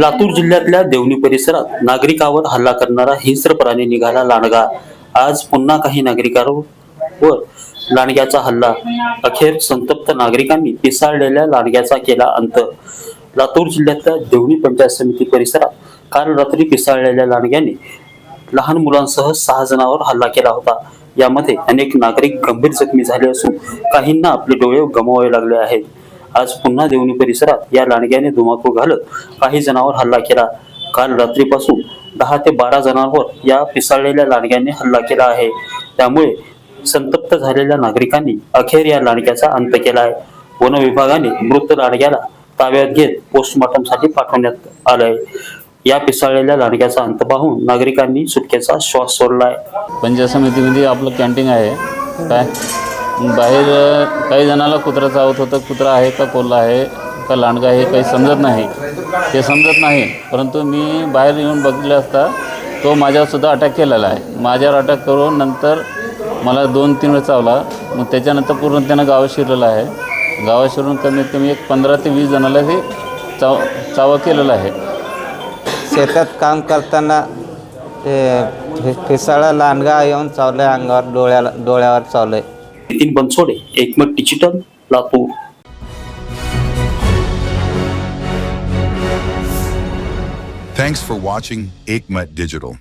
लातूर जिल्ह्यातल्या देवणी परिसरात नागरिकावर हल्ला करणारा हिंस्र प्राणी निघाला लांडगा. आज पुन्हा काही नागरिकांवर लांडग्याचा हल्ला. अखेर संतप्त नागरिकांनी पिसाळलेल्या लांडग्याचा केला अंत. लातूर जिल्ह्यातल्या देवणी पंचायत समिती परिसरात काल रात्री पिसाळलेल्या लांडग्याने लहान मुलांसह सहा जणांवर हल्ला केला होता. यामध्ये अनेक नागरिक गंभीर जखमी झाले असून काहींना आपले डोळे गमवावे लागले आहेत. आज पुन्हा देवणी परिसरात या लांडग्याने धुमाकूळ घालत काही जणांवर हल्ला केला. काल रात्रीपासून दहा ते बारा जणांवर या पिसाळलेल्या लांडग्याने हल्ला केला आहे. त्यामुळे संतप्त झालेल्या नागरिकांनी अखेर या लांडग्याचा अंत केला आहे. वन विभागाने मृत लांडग्याला ताब्यात घेत पोस्टमॉर्टमसाठी पाठवण्यात आलंय. या पिसाळलेल्या लांडग्याचा अंत पाहून नागरिकांनी सुटकेचा श्वास सोडलाय. पंचायत समितीमध्ये आपलं कॅन्टीन आहे. काय? बाहेर काही जणाला कुत्रा चावत होतं कुत्रा आहे का कोल्हा आहे का लांडगा आहे काही समजत नाही. ते समजत नाही. परंतु मी बाहेर येऊन बघितलं असता तो माझ्यावरसुद्धा अटॅक केलेला आहे. माझ्यावर अटॅक करून नंतर मला दोन तीन वेळ चावला. मग त्याच्यानंतर पूर्ण त्यानं गावात शिरलेलं आहे. गावात शिरून कमीत कमी एक पंधरा ते वीस जणाला ते चाव चावा केलेला आहे. शेतात काम करताना ते फिसाळा लांडगा येऊन चावलंय अंगावर डोळ्याला डोळ्यावर चावलं आहे Nitin Bansode Ekmat digital Latur Thanks for watching Aikmat Digital.